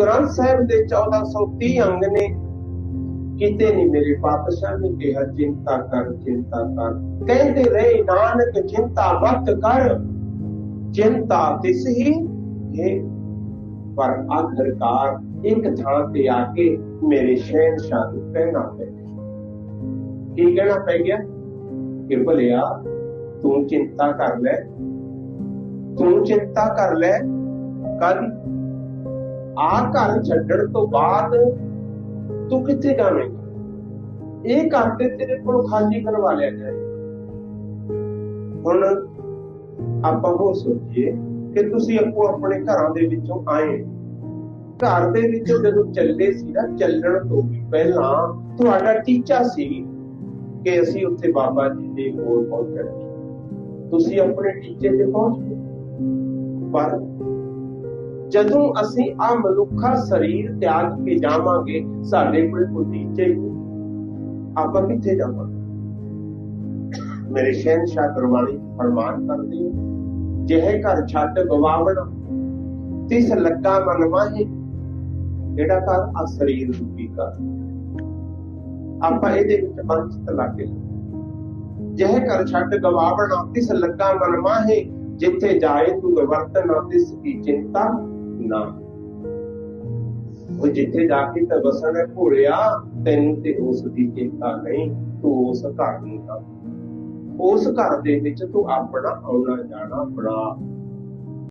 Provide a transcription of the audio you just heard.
ਗ੍ਰੰਥ ਸਾਹਿਬ ਦੇ 1430 ਅੰਗ ਨੇ। ਕਿਤੇ ਨਹੀਂ ਮੇਰੇ ਪਾਤਸ਼ਾਹ ਨੇ ਕਿਹਾ, ਚਿੰਤਾ ਕਰ ਚਿੰਤਾ ਕਰ। ਕਹਿੰਦੇ ਰਹੇ, ਨਾਨਕ, ਚਿੰਤਾ ਮਤ ਕਰ। ਚਿੰਤਾ ਤਿਸ ਹੀ ਹੈ। ਪਰ ਆਖਰਕਾਰ ਇੱਕ ਥਾਂ ਤੇ ਆ ਕੇ ਮੇਰੇ ਸ਼ਹਿਨशाह ਨੂੰ ਕਹਿਣਾ ਪਿਆ ਕੀ ਕਹਿਣਾ ਪੈ ਗਿਆ? ਕਿ ਭਲਿਆ, ਤੂੰ ਚਿੰਤਾ ਕਰ ਲੈ। ਤੂੰ ਚਿੰਤਾ ਕਰ ਲੈ। ਕਾਦੀ ਆ ਘਰ ਛੱਡਣ ਤੋਂ ਬਾਅਦ ਤੂੰ ਕਿੱਥੇ ਜਾਵੇਂਗਾ? ਇਹ ਘਰ ਤੇ ਤੇਰੇ ਕੋਲ ਖਾਲੀ ਕਰਵਾ ਲਿਆ ਜਾਏ ਹੁਣ ਆਪਾਂ ਉਹ ਸੋਚੀਏ ਕਿ ਤੁਸੀਂ ਆਪੋ ਆਪਣੇ ਘਰਾਂ ਦੇ ਵਿੱਚੋਂ ਆਏ। ਘਰ ਦੇ ਵਿੱਚੋਂ ਜਦੋਂ ਚੱਲੇ ਸੀ ਨਾ, ਚੱਲਣ ਤੋਂ ਵੀ ਪਹਿਲਾਂ ਤੁਹਾਡਾ ਟੀਚਾ ਸੀ ਕਿ ਅਸੀਂ ਉੱਥੇ ਬਾਬਾ ਜੀ ਦੇ ਕੋਲ ਪਹੁੰਚਣਾ ਤੁਸੀਂ ਆਪਣੇ ਟੀਚੇ ਤੇ ਪਹੁੰਚ ਗਏ। ਪਰ ਜਦੋਂ ਅਸੀਂ ਆ ਮਨੁੱਖਾ ਸਰੀਰ ਤਿਆਗ ਕੇ ਜਾਵਾਂਗੇ, ਸਾਡੇ ਕੋਈ ਟੀਚੇ ਆਪਾਂ ਕਿੱਥੇ ਜਾਵਾਂਗੇ? ਮੇਰੇ ਸ਼ਹਿਨशाह ਕਰਵਾਣੀ ਫਰਮਾਨ ਕਰਦੇ ਜਿਹੇ ਘਰ ਛੱਡ ਗਵਾਵਣਾ, ਤਿਸ ਲੱਗਾ ਮਨ ਮਾਹੀ ਜਿਹੜਾ ਘਰ ਆ ਸਰੀਰ ਰੂਪੀ ਘਰ ਆਪਾਂ ਇਹਦੇ ਵਿੱਚ ਬੰਚਤ ਲੱਗੇ। ਜਿਹੇ ਘਰ ਛੱਡ ਗਵਾਵਣਾ, ਤਿਸ ਲੱਗਾ ਮਨ ਮਾਹੇ ਜਿੱਥੇ ਜਾਏ ਤੂੰ ਵਰਤਨਾ ਤਿਸ ਕੀ ਚਿੰਤਾ? ਨਾ। ਉਹ ਜਿੱਥੇ ਜਾ ਕੇ ਤਾਂ ਵਸਣਾ ਭੁਲਿਆ ਤੈਨੂੰ ਤੇ ਉਸ ਦੀ ਚਿੰਤਾ ਨਹੀਂ, ਤੂੰ ਉਸ ਘਰ ਨੂੰ ਤਾਂ। ਉਸ ਘਰ ਦੇ ਵਿੱਚ ਤੂੰ ਆਪਣਾ ਆਉਣਾ ਜਾਣਾ ਬੜਾ